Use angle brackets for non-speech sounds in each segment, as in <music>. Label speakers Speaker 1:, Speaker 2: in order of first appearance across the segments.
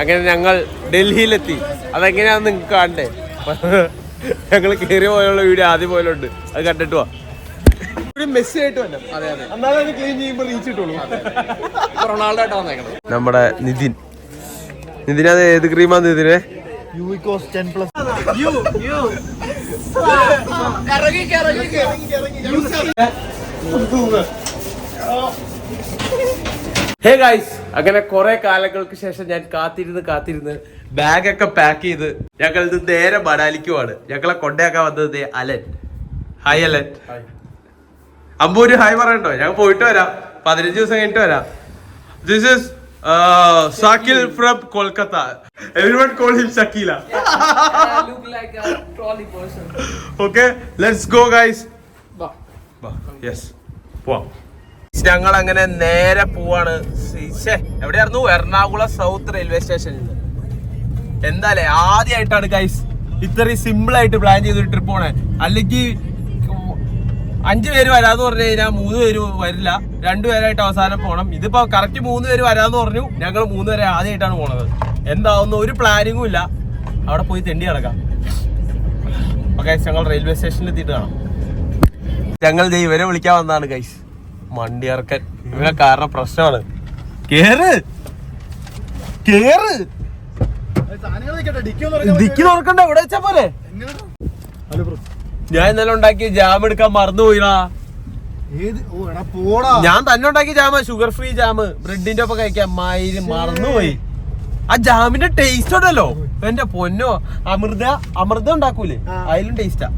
Speaker 1: അങ്ങനെ ഞങ്ങൾ ഡൽഹിയിലെത്തി. അതെങ്ങനെയാന്ന് നിങ്ങൾക്ക് കാണണ്ടേ? ഞങ്ങൾ കയറി പോയുള്ള വീഡിയോ ആദ്യം പോലുണ്ട്. അത് കണ്ടിട്ട് വാ. മെസ്സി ആയിട്ട് വന്നെ
Speaker 2: അതെ അതെ.
Speaker 1: എന്നാലും ക്ലീൻ ചെയ്യുമ്പോൾ റീച്ച് കിട്ടുള്ളൂ.
Speaker 2: റൊണാൾഡോ ആയിട്ടാ വന്നേക്കണത്.
Speaker 1: നമ്മുടെ നിതിൻ. നിതിൻ അത് ഏത് ക്രീമാ നിതിനെ?
Speaker 3: പ്ലസ്
Speaker 1: ഹേ ഗൈസ് അങ്ങനെ കുറെ കാലങ്ങൾക്ക് ശേഷം ഞാൻ കാത്തിരുന്ന് കാത്തിരുന്ന് ബാഗൊക്കെ പാക്ക് ചെയ്ത് ഞങ്ങൾ ഇത് നേരെ മണാലിക്കുവാണ്. ഞങ്ങളെ കൊണ്ടയാക്കാൻ വന്നത് Allen. Hi Alan. Ambur hi പറയണ്ടോ? ഞങ്ങൾ പോയിട്ട് വരാം. പതിനഞ്ച് ദിവസം കഴിഞ്ഞിട്ട് വരാം. This is Shakil from
Speaker 2: Kolkata everyone call him Shakeela.
Speaker 1: Okay let's go guys yes പോവാം ഞങ്ങൾ അങ്ങനെ നേരെ പോവാണ്. എവിടെയായിരുന്നു? എറണാകുളം സൗത്ത് റെയിൽവേ സ്റ്റേഷനിൽ എന്തായാലേ ആദ്യമായിട്ടാണ് ഗൈസ് ഇത്രയും സിമ്പിൾ ആയിട്ട് പ്ലാൻ ചെയ്തൊരു ട്രിപ്പ് പോണേ. അല്ലെങ്കിൽ അഞ്ചു പേര് വരാന്ന് പറഞ്ഞു കഴിഞ്ഞാൽ മൂന്ന് പേര് വരില്ല. രണ്ടുപേരായിട്ട് അവസാനം പോകണം ഇതിപ്പോ കറക്റ്റ് മൂന്ന് പേര് വരാന്ന് പറഞ്ഞു. ഞങ്ങൾ മൂന്ന് പേരെ ആദ്യമായിട്ടാണ് പോണത്. എന്താവുന്ന ഒരു പ്ലാനിങ്ങും ഇല്ല. അവിടെ പോയി തെണ്ടി കിടക്കാം ഓക്കെ ഞങ്ങൾ റെയിൽവേ സ്റ്റേഷനിൽ എത്തിയിട്ട് കാണാം. ഞങ്ങൾ ഇവരെ വിളിക്കാൻ വന്നതാണ് ഗൈസ് മണ്ടിയർക്കൻ ഇവരെ കാരണം പ്രശ്നമാണ്. കേറ്. കേറ്. ഡിക്കി തുറക്കണ്ട ഇവിടെ വെച്ചാ പോലെ ഞാൻ ഇന്നലെ ഉണ്ടാക്കിയ ജാം എടുക്കാൻ മറന്നുപോയിടാ.
Speaker 3: ഏത്? ഓ പോടാ.
Speaker 1: ഞാൻ തന്നെ ഉണ്ടാക്കിയ ജാമ ഷുഗർ ഫ്രീ ജാം ബ്രെഡിന്റെ ഒപ്പം കഴിക്കാൻ മയിൽ മറന്നുപോയി. ആ ജാമിന്റെ ടേസ്റ്റ് ഉണ്ടല്ലോ. എന്റെ പൊന്നോ അമൃത അമൃത ഉണ്ടാക്കൂലേ. അതിലും ടേസ്റ്റാ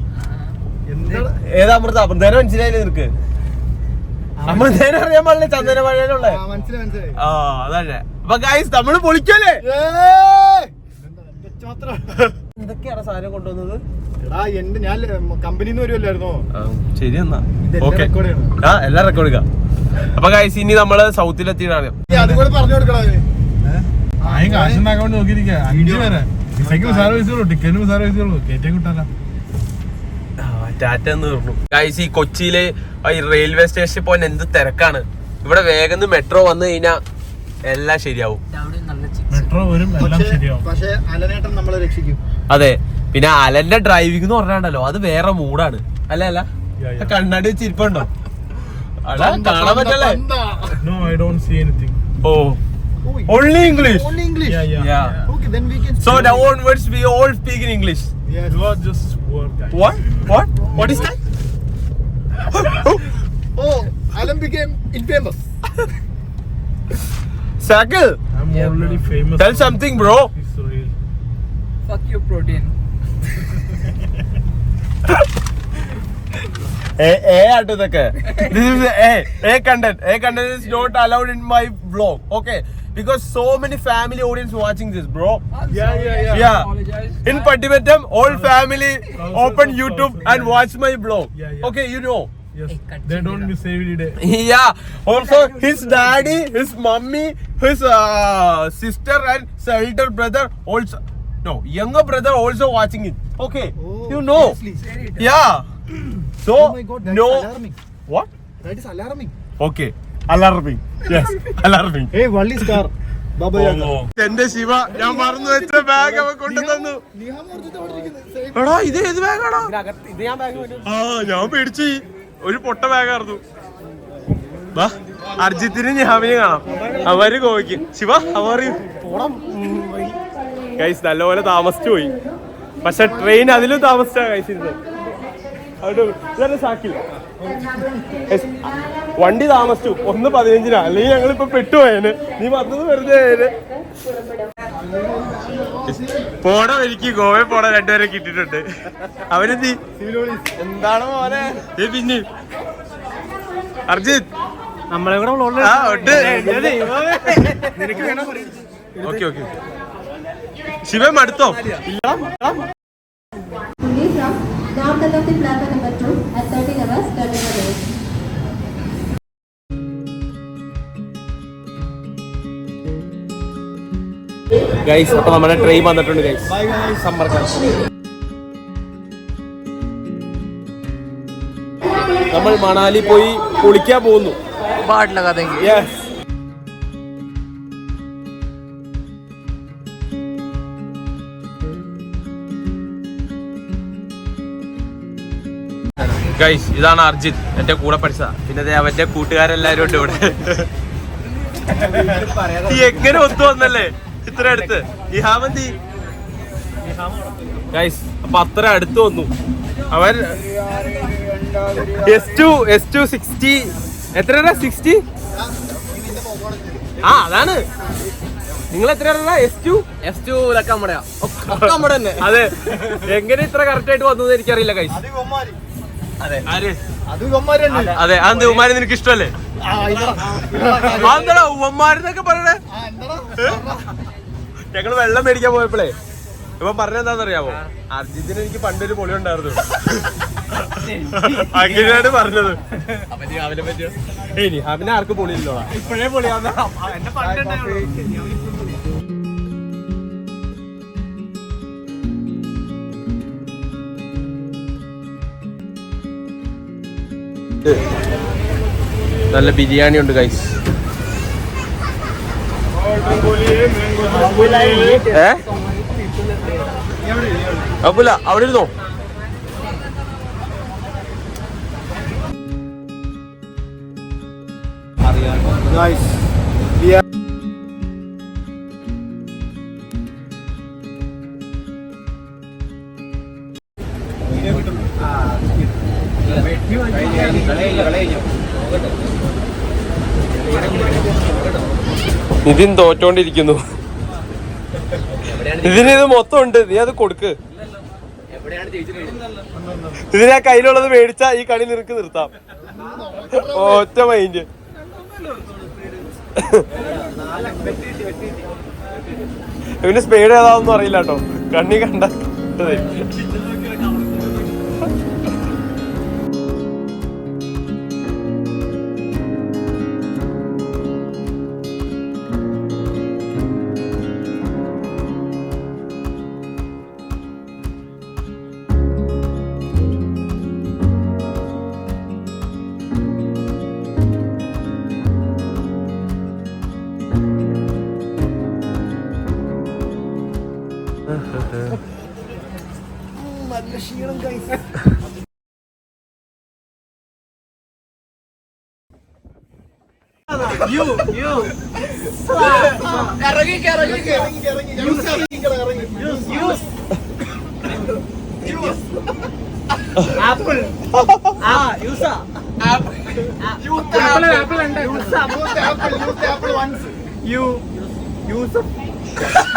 Speaker 3: എന്താണ്
Speaker 1: ഏതാ അമൃത? അമൃതേനെ മനസ്സിലായില്ലേ നിനക്ക്? അമൃതേനെ അറിയാൻ പാടില്ല? ചന്ദന മഴയിലുള്ള?
Speaker 3: ആ, മനസ്സിലായി മനസ്സിലായി.
Speaker 1: ആ അതന്നെ. അപ്പൊ ഗൈസ് നമ്മൾ പൊളിക്കല്ലേ? എന്തൊക്കെയാണ് സാധനം കൊണ്ടുവന്നത്?
Speaker 3: എടാ എന്റെ ഞാൻ കമ്പനിന്ന് വരുമല്ലായിരുന്നോ
Speaker 1: ശരി എന്നാ. ഓക്കെ ആ എല്ലാം റെക്കോർഡ് അപ്പൊ ഗൈസ് ഇനി നമ്മൾ
Speaker 3: അതുകൂടെ പറഞ്ഞു
Speaker 4: കൊടുക്കണം കാശുണ്ടാക്കാൻ നോക്കിയിരിക്കുക അഞ്ചു പേരെ. ടിക്കറ്റിന് കയറ്റേ കിട്ടാല
Speaker 1: ടാറ്റ എന്ന് പറഞ്ഞു. ഗൈസ് ഈ കൊച്ചിയിലെ ഈ റെയിൽവേ സ്റ്റേഷനിൽ പോകാൻ എന്ത് തിരക്കാണ്. ഇവിടെ വേഗം മെട്രോ വന്നു കഴിഞ്ഞാൽ എല്ലാം ശരിയാവും.
Speaker 4: മെട്രോ വരും എല്ലാം
Speaker 3: പക്ഷേ-
Speaker 4: ശരിയാവും.
Speaker 3: പക്ഷേ അലനേട്ടൻ നമ്മളെ രക്ഷിക്കും.
Speaker 1: അതെ പിന്നെ അലന്റെ ഡ്രൈവിംഗ് എന്ന് പറഞ്ഞാണ്ടല്ലോ അത് വേറെ മൂഡാണ്. അല്ല അല്ല?
Speaker 4: Yeah, yeah.
Speaker 1: കണ്ണാടി വെച്ച് ഇരിപ്പുണ്ടോ? കാണാൻ പറ്റല്ലേ
Speaker 4: no I don't see anything
Speaker 1: oh. Only English
Speaker 3: Only English.
Speaker 1: Yeah.
Speaker 3: Okay, then we can
Speaker 1: So
Speaker 3: speak.
Speaker 1: now onwards we all speak in English.
Speaker 3: Yes.
Speaker 4: You are just poor guys
Speaker 1: What? What? What is that? <laughs>
Speaker 3: Oh, Alan became infamous. <laughs>
Speaker 1: Sakil,
Speaker 4: I am already famous
Speaker 1: tell something, bro.
Speaker 2: fuck your protein. <laughs>
Speaker 1: A A ആട്ടോ ഇതൊക്കെ. This is A. A content. A content is not allowed in my vlog. Okay. Because so many family audience watching this, bro.
Speaker 2: I'm
Speaker 4: Yeah,
Speaker 2: sorry,
Speaker 4: yeah,
Speaker 2: I
Speaker 1: yeah.
Speaker 2: apologize.
Speaker 1: In old all family open YouTube and watch my vlog.
Speaker 4: Yeah, yeah.
Speaker 1: Okay, you know.
Speaker 4: Yes,
Speaker 2: Hey,
Speaker 4: they don't miss every day.
Speaker 1: Yeah. Also, his daddy, his mummy, his uh, sister, and his elder brother also. No, younger brother also watching it. Okay,
Speaker 3: Oh,
Speaker 1: you know.
Speaker 3: seriously?
Speaker 1: Yeah. So
Speaker 3: Oh my God, that
Speaker 1: no.
Speaker 3: is alarming.
Speaker 1: What?
Speaker 3: That is alarming.
Speaker 1: Okay. Alarming. Yes. <laughs> ഏ
Speaker 3: Hey, what is car? Baba Yaga.
Speaker 1: എന്റെ ശിവ ഞാൻ മറന്നു വെച്ച bag അവൻ കൊണ്ടുതന്നു. എടാ ഇത് ഏത് ബാഗാടാ ആ ഞാൻ പേടിച്ചു ഒരു പൊട്ട ബാഗായിരുന്നു അർജിത്തിനും അർജിത്തിന് ഞാമിനെ കാണാം. അവർ കോവയ്ക്ക് ശിവ അവർ ഗൈസ് നല്ലപോലെ താമസിച്ചു പോയി. പക്ഷെ ട്രെയിൻ അതിലും താമസിച്ചാ ഗൈസ് ഇരുന്നത്. സാക്കിൽ വണ്ടി താമസിച്ചു. ഒന്ന് പതിനഞ്ചിനാ. അല്ലെങ്കിൽ ഞങ്ങളിപ്പോ പെട്ടുപോയേന്. നീ വന്നത് വെറുതെ. പോണ എനിക്ക് ഗോവയിൽ പോണ രണ്ടുപേരെ കിട്ടിയിട്ടുണ്ട്. അവരെന്തി? എന്താണ് മോനെ? ഏ പിന്നെ. അർജിത്.
Speaker 3: നമ്മളെ കൂടെ
Speaker 1: ഉണ്ട്. Okay okay. ശിവം അടുത്തോ
Speaker 5: Only Now conduct the plaza number 2 at 13 hours 30 minutes.
Speaker 1: Guys അപ്പൊ നമ്മുടെ ട്രെയിൻ വന്നിട്ടുണ്ട് ഗൈസ് സമ്മർ ക്ലാസ് നമ്മൾ മണാലി പോയി കുളിക്കാൻ പോകുന്നു.
Speaker 2: പാടില്ല കഥ
Speaker 1: യെസ് ഗൈസ് ഇതാണ് അർജിത് എന്റെ കൂടെ പഠിച്ച പിന്നെ ദേ അവന്റെ കൂട്ടുകാരെല്ലാരും ഉണ്ട് ഇവിടെ. ഈ എങ്ങനെ ഒത്തു വന്നല്ലേ? ഇത്ര അടുത്ത്. ഈ ഹാമന്തി ഗൈസ് അപ്പൊ അത്ര അടുത്ത് വന്നു. അവൻ S two S two sixty എത്ര സിക്സ്റ്റി ആ അതാണ്. നിങ്ങൾ എത്ര എസ് ടു
Speaker 2: എസ് ടു ഇതൊക്കെ നമ്മുടെ
Speaker 1: അതെ. എങ്ങനെ ഇത്ര കറക്റ്റ് ആയിട്ട് വന്നു എനിക്കറിയില്ല കൈസ്?
Speaker 3: അത്.
Speaker 1: അതെ ഉമ്മാരെ നിനക്ക് ഇഷ്ടമല്ലേ അതെന്താടാ ഉമ്മാരെന്നൊക്കെ പറയണേ? ഞങ്ങൾ വെള്ളം മേടിക്കാൻ പോയപ്പോഴേ ഇപ്പൊ പറഞ്ഞെന്താന്നറിയാമോ അർജിത്തിന് എനിക്ക് പണ്ടൊരു പൊളി ഉണ്ടായിരുന്നു. അങ്ങനെയാണ് പറഞ്ഞത്. ഇനി അവനെ ആർക്കും പൊളിയില്ലോ ഇപ്പോഴേ പൊളിയാന്ന നല്ല ബിരിയാണി ഉണ്ട് ഗൈസ് ഏ? അപ്പുല അവിടെ ഇരുന്നോ? നിതിൻ തോറ്റോണ്ടിരിക്കുന്നു. ഇതിന് ഇത് മൊത്തം ഉണ്ട് നീ അത് കൊടുക്ക്. ഇതിന് ആ കയ്യിലുള്ളത് മേടിച്ചാ ഈ കളി നിനക്ക് നിർത്താം. ഒറ്റ മൈൻഡ് ഇവന് സ്പീഡ് ഏതാണെന്നും അറിയില്ല കേട്ടോ കണ്ണി കണ്ട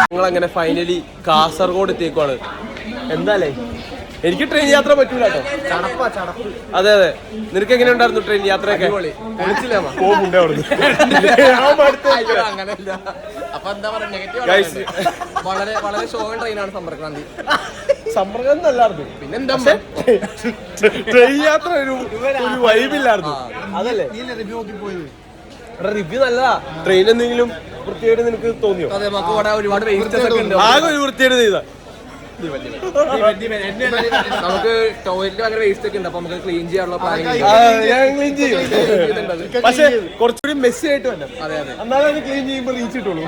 Speaker 1: ഞങ്ങൾ അങ്ങനെ ഫൈനലി കാസർഗോഡ് എത്തിയേക്കുവാണ്. എന്താലേ? എനിക്ക് ട്രെയിൻ യാത്ര പറ്റൂല കേട്ടോ. അതെ അതെ. നിനക്ക് എങ്ങനെ ഉണ്ടായിരുന്നു ട്രെയിൻ യാത്രയൊക്കെ? പോകുന്നുണ്ട്.
Speaker 2: അങ്ങനെയല്ല. അപ്പൊ എന്താ പറയാ നെഗറ്റീവ് വളരെ വളരെ ട്രെയിനാണ് സമ്പർക്രാന്തി
Speaker 1: സമ്പർക്കം ട്രെയിൻ യാത്ര ഒരു ഒരു വൈബില്ലായിരുന്നു. അതല്ലേ? റിവ്യൂ നല്ലതാ. ട്രെയിൻ എന്തെങ്കിലും വൃത്തിയായിട്ട് നിനക്ക് തോന്നിയോ? ആകെ ഒരു വൃത്തിയായിട്ട് ചെയ്താ.
Speaker 2: നമുക്ക് ടോയ്ലറ്റ് ഭയങ്കര വേസ്റ്റ് ഒക്കെ ഉണ്ട്. അപ്പൊ നമുക്ക് ക്ലീൻ ചെയ്യാനുള്ള പ്ലാനിങ്
Speaker 1: ഞാൻ ക്ലീൻ ചെയ്യും. പക്ഷെ കുറച്ചുകൂടി മെസ്സി ആയിട്ട് വരണം.
Speaker 2: അതെ അതെ.
Speaker 1: എന്നാലും ക്ലീൻ ചെയ്യുമ്പോൾ റീച്ച് കിട്ടുള്ളൂ.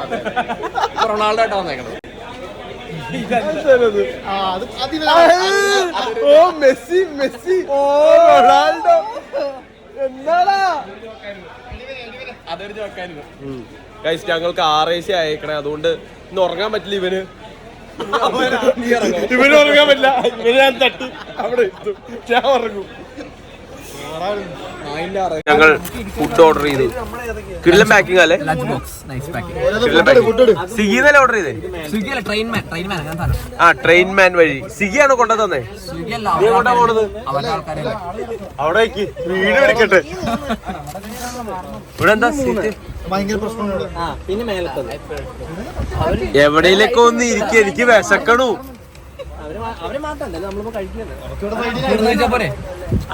Speaker 2: റൊണാൾഡോ ആയിട്ടാ വന്നേക്കണത്.
Speaker 1: ഇതെന്തത്? Oh Messi Messi. ഓ. റൊണാൾഡോ. എന്നാടാ?
Speaker 2: അതൊരു
Speaker 1: ഞങ്ങൾക്ക് ആറേശി അയക്കണേ അതുകൊണ്ട് ഇന്ന് ഉറങ്ങാൻ പറ്റില്ല ഇവന്. ഇവന് ഉറങ്ങാൻ പറ്റില്ല. ഇവന് ഞാൻ തട്ടി. അവിടെ എത്തും ഞാൻ ഉറങ്ങും. ഞങ്ങൾ ഫുഡ് ഓർഡർ ചെയ്തു. കിടിലം പാക്കിംഗ് അല്ലേ? സ്വിഗ്ഗിന്നല്ലേ ഓർഡർ ചെയ്തേ?
Speaker 2: Swiggy train man train man അങ്ങനെ സാധനം
Speaker 1: ആ ട്രെയിൻ മാൻ വഴി. സ്വിഗ്ഗിയാണ് കൊണ്ടു തന്നെ?
Speaker 2: സ്വിഗ്ഗി
Speaker 1: നീ പോണത്? അവിടെ വെക്ക് എടുക്കട്ടെ. <laughs> ഇവിടെ എന്താ സീറ്റ്
Speaker 3: ഭയങ്കര പ്രശ്നമാണ്
Speaker 2: പിന്നെ മേലത്തത്.
Speaker 1: എവിടെയിലൊക്കെ ഒന്ന് ഇരിക്കും എനിക്ക് വിശക്കണു.
Speaker 2: അവർ മാത്രമല്ല നമ്മളിപ്പോ കഴിക്കുന്നത്. പോരെ?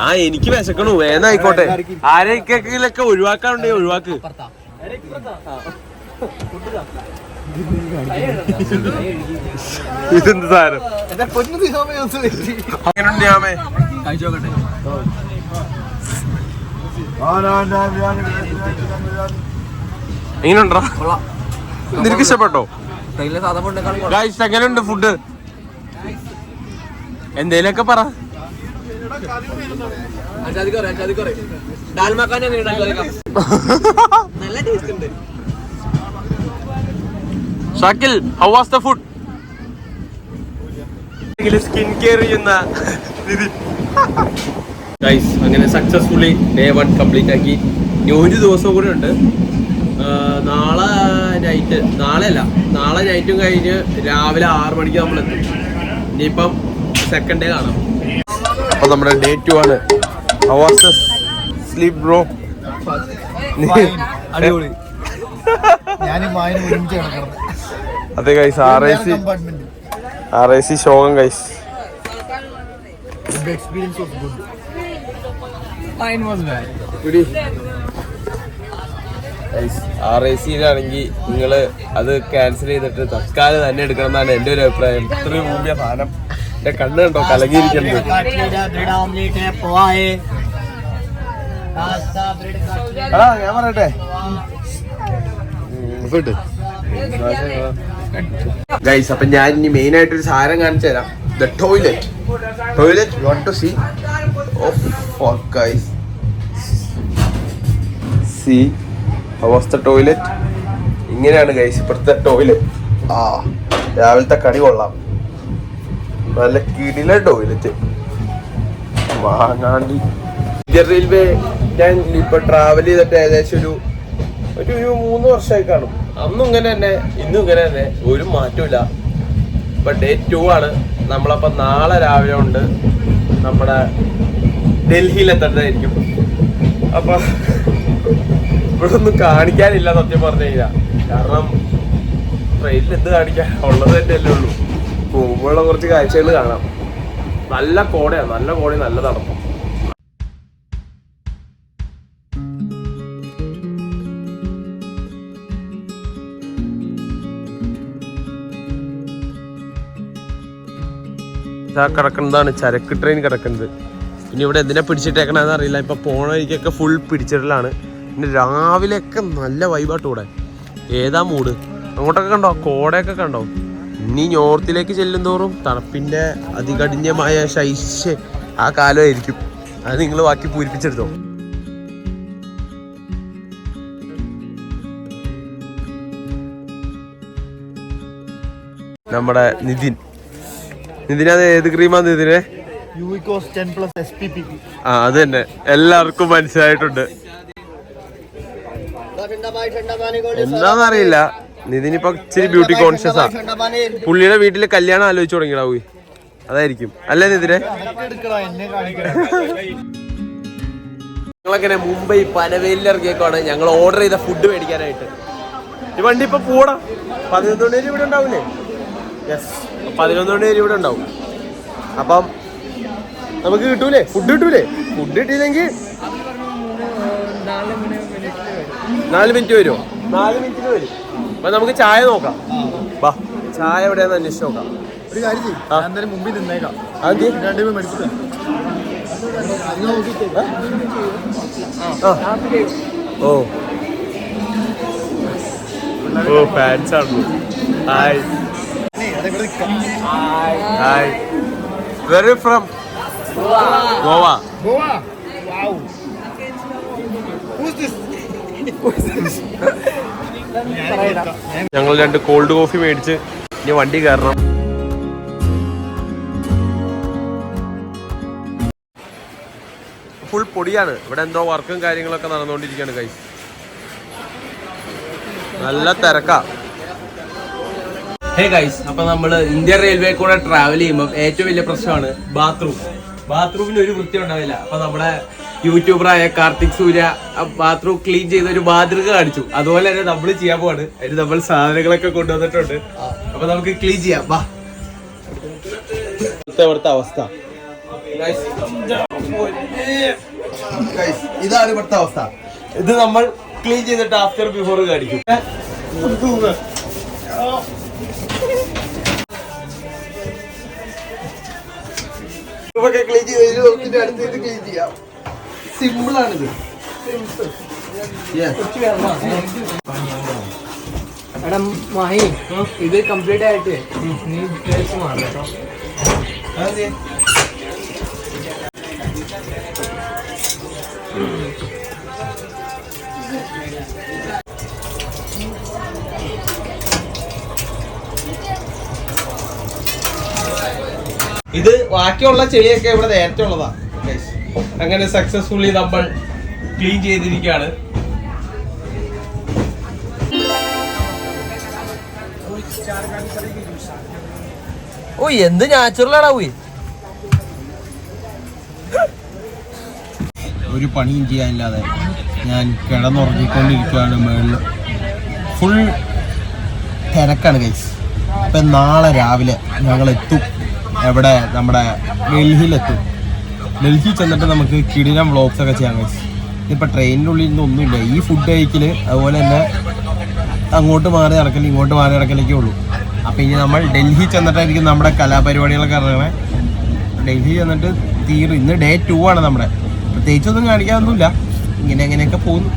Speaker 1: ആ എനിക്ക് വിശക്കണു വേനായിക്കോട്ടെ ആരെയൊക്കെ ഒഴിവാക്കാനുണ്ടെങ്കിൽ ഒഴിവാക്ക്. ഇതെന്ത് സാധനം? എന്തേലൊക്കെ പറ.
Speaker 2: നല്ല ടേസ്റ്റ് ഉണ്ട്.
Speaker 1: Shakil how was the food skin care ചെയ്യുന്ന ഗൈസ് അങ്ങനെ സക്സസ്ഫുള്ളി ഡേ വൺ കംപ്ലീറ്റ് ആക്കി. ഇനി ഒരു ദിവസം കൂടെ ഉണ്ട്. നാളെ നൈറ്റ് നാളെ അല്ല നാളെ നൈറ്റും കഴിഞ്ഞ് രാവിലെ ആറു മണിക്ക് നമ്മൾ എത്തും. ഇനിയിപ്പം സെക്കൻഡ് ഡേ കാണാം. അപ്പൊ നമ്മുടെ ഡേ ടു ആണ്. സ്ലീപ് ബ്രോ
Speaker 3: അടിപൊളി.
Speaker 1: അതെ guys R I
Speaker 3: C
Speaker 1: R I C ശോകം guys
Speaker 3: experience of good
Speaker 1: R I സിയിലാണെങ്കിൽ നിങ്ങൾ അത് ക്യാൻസൽ ചെയ്തിട്ട് തൽക്കാലം തന്നെ എടുക്കണം എന്നാണ് എന്റെ ഒരു അഭിപ്രായം. ഇത്രയും മുമ്പേ സാധനം എന്റെ കണ്ണ് കണ്ടോ? കലങ്ങിയിരിക്കുന്നത്. ആ ഞാൻ പറയട്ടെ? ഗൈസ് അപ്പൊ ഞാൻ ഇനി മെയിൻ ആയിട്ട് ഒരു സാധനം കാണിച്ചു തരാം. The toilet toilet what to see of guys see was the toilet ഇങ്ങനെയാണ് ഗൈസ് ഇപ്പോഴത്തെ ടോയ്ലറ്റ് ആ രാവിലത്തെ കടി കൊള്ളാം. നല്ല കിടില ടോയ്ലറ്റ് വാങ്ങാണ്ടി. ഇന്ത്യൻ റെയിൽവേ ഞാൻ ഇപ്പൊ ട്രാവൽ ചെയ്തിട്ട് ഏകദേശം ഒരു ഒരു ഒരു മൂന്ന് വർഷമായി കാണും. അന്നും ഇങ്ങനെ തന്നെ ഇന്നും ഇങ്ങനെ തന്നെ. ഒരു മാറ്റമില്ല ഇപ്പൊ ഡേ ടു ആണ്. നമ്മളപ്പോ നാളെ രാവിലെ ഉണ്ട്. നമ്മുടെ ഡൽഹിയിൽ എത്തേണ്ടതായിരിക്കും അപ്പൊ ഇവിടെ ഒന്നും കാണിക്കാനില്ല സത്യം പറഞ്ഞു കഴിഞ്ഞാൽ കാരണം ട്രെയിനിൽ എന്ത് കാണിക്കാൻ? ഉള്ളത് തന്നെയല്ലേ ഉള്ളൂ. പോകുമ്പോഴുള്ള കുറച്ച് കാഴ്ചകൾ കാണാം. നല്ല കോടയാണ് നല്ല കോടി നല്ല തണുപ്പം. കിടക്കുന്നതാണ് ചരക്ക് ട്രെയിൻ കിടക്കുന്നത്. പിന്നെ ഇവിടെ എന്തിനാ പിടിച്ചിട്ടേക്കണെന്ന് അറിയില്ല. ഇപ്പൊ പോണ വഴിക്കൊക്കെ ഫുൾ പിടിച്ചിടലാണ്. പിന്നെ രാവിലെയൊക്കെ നല്ല വൈബാട്ട് ഇവിടെ. ഏതാ മൂട് അങ്ങോട്ടൊക്കെ കണ്ടോ? കോടയൊക്കെ കണ്ടോ? ഇനി നോർത്തിലേക്ക് ചെല്ലും തോറും തണുപ്പിന്റെ അതികഠിന്യമായ ശൈശ ആ കാലമായിരിക്കും അത് നിങ്ങൾ ബാക്കി പൂരിപ്പിച്ചെടുത്തോ. നമ്മുടെ നിതിൻ. അത് ഏത് ക്രീമാ നിതിനെ? ആ അത് തന്നെ. എല്ലാവർക്കും മനസ്സിലായിട്ടുണ്ട്. എന്താന്നറിയില്ല. നിതിനിപ്പോ ഇച്ചിരി ബ്യൂട്ടി കോൺഷ്യസ് ആ. പുള്ളിയുടെ വീട്ടിൽ കല്യാണം ആലോചിച്ചു തുടങ്ങിയടാ പോയി അതായിരിക്കും. അല്ലേ
Speaker 3: കാണിക്കണം
Speaker 1: ഞങ്ങളങ്ങനെ മുംബൈ പനവേലിൽ ഇറങ്ങിയേക്കാണ് ഞങ്ങൾ ഓർഡർ ചെയ്ത ഫുഡ് മേടിക്കാനായിട്ട്. ഈ വണ്ടി ഇപ്പൊ പോടാ പതിനൊന്ന് മണി വരെ ഇവിടെ ഉണ്ടാവില്ലേ യെസ് പതിനൊന്ന് മണി വരെ ഇവിടെ ഉണ്ടാവും. അപ്പം നമുക്ക് കിട്ടൂലേ? ഫുഡ് കിട്ടൂലേ? ഫുഡ് കിട്ടിയില്ലെങ്കിൽ നാല് മിനിറ്റ് വരുമോ? നാല് മിനിറ്റിന് വരും. അപ്പൊ നമുക്ക് ചായ നോക്കാം. വാ ചായ എവിടെയാന്ന് അന്വേഷിച്ച് നോക്കാം.
Speaker 3: ഒരു കാര്യം ചെയ്യും.
Speaker 1: ആ.
Speaker 3: ഞാൻ എന്തായാലും മുമ്പിൽ നിന്നേക്കാം.
Speaker 1: അത്
Speaker 3: രണ്ടുപേരും മേടിച്ചിട്ട്
Speaker 1: ഓ. ഓ ഫാൻസ് ആണ്. Hi hi very from
Speaker 3: Goa. Goa. <laughs>
Speaker 1: ഞങ്ങൾ രണ്ട് കോൾഡ് കോഫി മേടിച്ച് ഇനി വണ്ടി കയറണം. ഫുൾ പൊടിയാണ്. ഇവിടെ എന്തോ വർക്കും കാര്യങ്ങളൊക്കെ നടന്നുകൊണ്ടിരിക്കുകയാണ് കൈ നല്ല തിരക്കാ. ഹേ ഗൈസ് അപ്പൊ നമ്മൾ ഇന്ത്യൻ റെയിൽവേ കൂടെ ട്രാവൽ ചെയ്യുമ്പോൾ ഏറ്റവും വലിയ പ്രശ്നമാണ് ബാത്റൂം ബാത്റൂമിന് ഒരു വൃത്തി ഉണ്ടാവില്ല അപ്പൊ നമ്മുടെ യൂട്യൂബറായ കാർത്തിക് സൂര്യ ബാത്റൂം ക്ലീൻ ചെയ്ത ഒരു മാതൃക കാണിച്ചു. അതുപോലെ തന്നെ നമ്മൾ ചെയ്യാൻ പോവാണ്. അതിന് നമ്മൾ സാധനങ്ങളൊക്കെ കൊണ്ടുവന്നിട്ടുണ്ട്. അപ്പൊ നമുക്ക് ക്ലീൻ ചെയ്യാം. വാ. ഇവിടുത്തെ അവസ്ഥ. ഇതാണ് ഇവിടുത്തെ അവസ്ഥ. ഇത് നമ്മൾ ക്ലീൻ ചെയ്തിട്ട് ആഫ്റ്റർ ബിഫോർ കാണിക്കും. ഇതൊക്കെ ക്ലീൻ ഇത് ക്ലീൻ ചെയ്യാം. സിമ്പിൾ ആണിത്
Speaker 2: എടാ മാഹി ഇത് കംപ്ലീറ്റ് ആയിട്ട്. നീ മാറണം കേട്ടോ
Speaker 1: ഇത് ബാക്കിയുള്ള ചെളിയൊക്കെ ഇവിടെ നേരത്തെ ഉള്ളതാ. അങ്ങനെ സക്സസ്ഫുള്ളി നമ്മൾ ക്ലീൻ ചെയ്തിരിക്കുകയാണ്. ഓ എന്ത് നാച്ചുറൽ ആടാ പോയി
Speaker 3: ഒരു പണിയും ചെയ്യാനില്ലാതെ ഞാൻ കിടന്നുറങ്ങിക്കൊണ്ടിരിക്കുകയാണ് മേളിൽ ഫുൾ തിരക്കാണ് ഗൈസ് ഇപ്പം നാളെ രാവിലെ ഞങ്ങൾ എത്തും എവിടെ? നമ്മുടെ ഡൽഹിയിലെത്തും. ഡൽഹി ചെന്നിട്ട് നമുക്ക് കിടിലം വ്ളോഗ്സ് ഒക്കെ ചെയ്യാൻ കഴിച്ചു ഇപ്പം ട്രെയിനിന്റെ ഉള്ളിൽ നിന്ന് ഒന്നുമില്ല ഈ ഫുഡ് കഴിക്കൽ അതുപോലെ തന്നെ അങ്ങോട്ട് മാറി നടക്കൽ ഇങ്ങോട്ട് മാറി നടക്കലൊക്കെ ഉള്ളൂ. അപ്പം ഇനി നമ്മൾ ഡൽഹി ചെന്നിട്ടായിരിക്കും നമ്മുടെ കലാപരിപാടികളൊക്കെ ഇറങ്ങണേ ഡൽഹി ചെന്നിട്ട് തീർ ഇന്ന് ഡേ ടു ആണ് നമ്മുടെ. പ്രത്യേകിച്ചൊന്നും കാണിക്കാനൊന്നുമില്ല. ഇങ്ങനെ അങ്ങനെയൊക്കെ പോകുന്നു.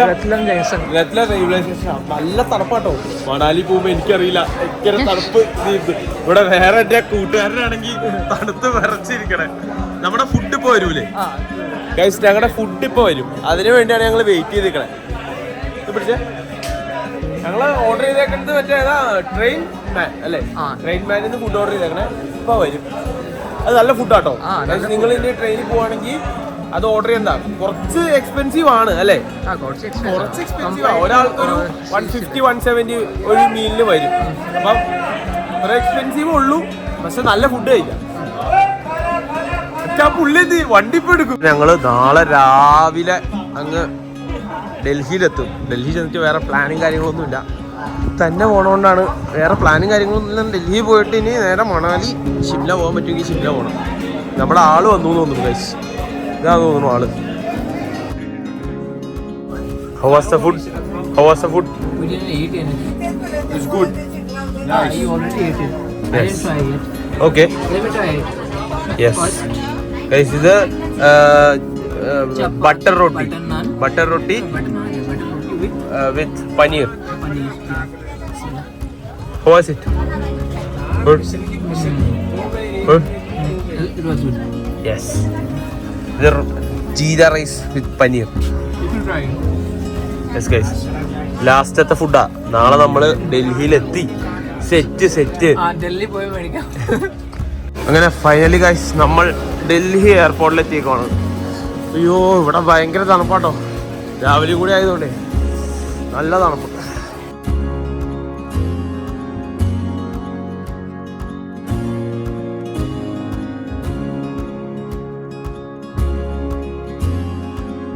Speaker 2: Ratlam junction
Speaker 1: Ratlam railway station നല്ല തണുപ്പാട്ടോ. മണാലി പോകുമ്പോ എനിക്കറിയില്ല. ഭയങ്കര തണുപ്പ്. ഇവിടെ വേറെ എന്റെ കൂട്ടുകാരനാണെങ്കിൽ തണുത്ത് വിറച്ചിരിക്കണേ. നമ്മുടെ ഫുഡ് ഇപ്പൊ വരൂലേ? ഗൈസ് ഞങ്ങളുടെ ഫുഡ് ഇപ്പൊ വരും. അതിനു വേണ്ടിയാണ് ഞങ്ങൾ വെയിറ്റ് ചെയ്തിരിക്കണേ. പിടിച്ചേ. ഞങ്ങൾ ഓർഡർ ചെയ്തേക്കുന്നത് മറ്റേ ട്രെയിൻ മാൻ അല്ലേ? ട്രെയിൻ മാനിൽ നിന്ന് ഫുഡ് ഓർഡർ ചെയ്തേക്കണേ. ഇപ്പൊ വരും. അത് നല്ല ഫുഡാട്ടോ നിങ്ങൾ ഇതിന്റെ ട്രെയിനിൽ പോവാണെങ്കിൽ അത് ഓർഡർ ചെയ്യണ്ട. കുറച്ച് എക്സ്പെൻസീവ് ആണ് അല്ലേ?
Speaker 2: ആ കുറച്ച്
Speaker 1: എക്സ്പെൻസീവ് എക്സ്പെൻസീവ് ഒരാൾക്ക് ഒരു വൺ ഫിഫ്റ്റി വൺ സെവന്റി ഒരു മീലിന് വരും. അപ്പം ഒരു എക്സ്പെൻസീവ് ഉള്ളൂ. പക്ഷെ നല്ല ഫുഡ് കഴിക്കാം. പുള്ളി വണ്ടി ഇപ്പൊ എടുക്കും. ഞങ്ങൾ നാളെ രാവിലെ അങ്ങ് ഡൽഹിയിലെത്തും. ഡൽഹി ചെന്നിട്ട് വേറെ പ്ലാനും കാര്യങ്ങളൊന്നും ഇല്ല തന്നെ പോണോണ്ടാണ് വേറെ പ്ലാനും കാര്യങ്ങളൊന്നും ഇല്ല ഡൽഹി പോയിട്ട് ഇനി നേരെ മണാലി ഷിംല പോകാൻ പറ്റുമെങ്കിൽ ഷിംല പോകണം നമ്മുടെ ആൾ വന്നു എന്ന് തോന്നുന്നു ഗൈസ് ഇതാ തോന്നുന്നു ആൾ How was the food? How was the food?
Speaker 2: We didn't eat anything.
Speaker 1: It's good.
Speaker 2: Ah, you already ate it. I
Speaker 1: Yes.
Speaker 2: didn't try it.
Speaker 1: Okay.
Speaker 2: Let me try it.
Speaker 1: Yes. Guys, ഇത്
Speaker 2: butter
Speaker 1: roti.
Speaker 2: Butter roti with
Speaker 1: paneer
Speaker 2: paneer.
Speaker 1: How was it? Good. Good.
Speaker 2: It was good.
Speaker 1: Yes. ഇത്
Speaker 2: jeera rice with paneer.
Speaker 1: Yes guys ലാസ്റ്റത്തെ ഫുഡാ. നാളെ നമ്മൾ ഡൽഹിയിലെത്തി. Set set.
Speaker 2: ആ ഡൽഹി പോയി മേടിക്കാം.
Speaker 1: അങ്ങനെ ഫൈനലി ഗൈസ് നമ്മൾ ഡൽഹി എയർപോർട്ടിൽ എത്തിയേക്കാണ് അയ്യോ ഇവിടെ ഭയങ്കര തണുപ്പാട്ടോ. രാവിലെ കൂടി ആയതുകൊണ്ടേ. നല്ല തണുപ്പ്.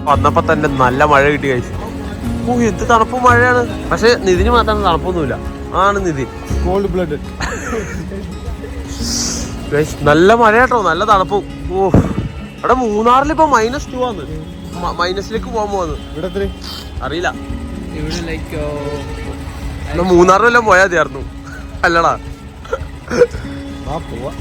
Speaker 1: വന്നപ്പോ തന്നെ നല്ല മഴ കിട്ടി കഴിച്ചു ഓ എന്ത് തണുപ്പ് മഴയാണ്? പക്ഷെ നിതിന് മാത്രം തണുപ്പൊന്നുമില്ല. ആണ് നിധി.
Speaker 4: കോൾഡ് ബ്ലഡ്
Speaker 1: Guys, നല്ല മഴ കേട്ടോ നല്ല തണുപ്പ്. ഓ അവിടെ മൂന്നാറിൽ ഇപ്പൊ മൈനസ് ടു ആണ്. മൈനസിലേക്ക് പോകാൻ പോവാന്ന്
Speaker 4: ഇവിടെ എത്ര
Speaker 1: അറിയില്ല.
Speaker 2: ഇവിടെ ലൈക്ക്
Speaker 1: എന്നാ മൂന്നാറിലെല്ലാം പോയാ തീർന്നു അല്ലടാ.
Speaker 4: പോവാ.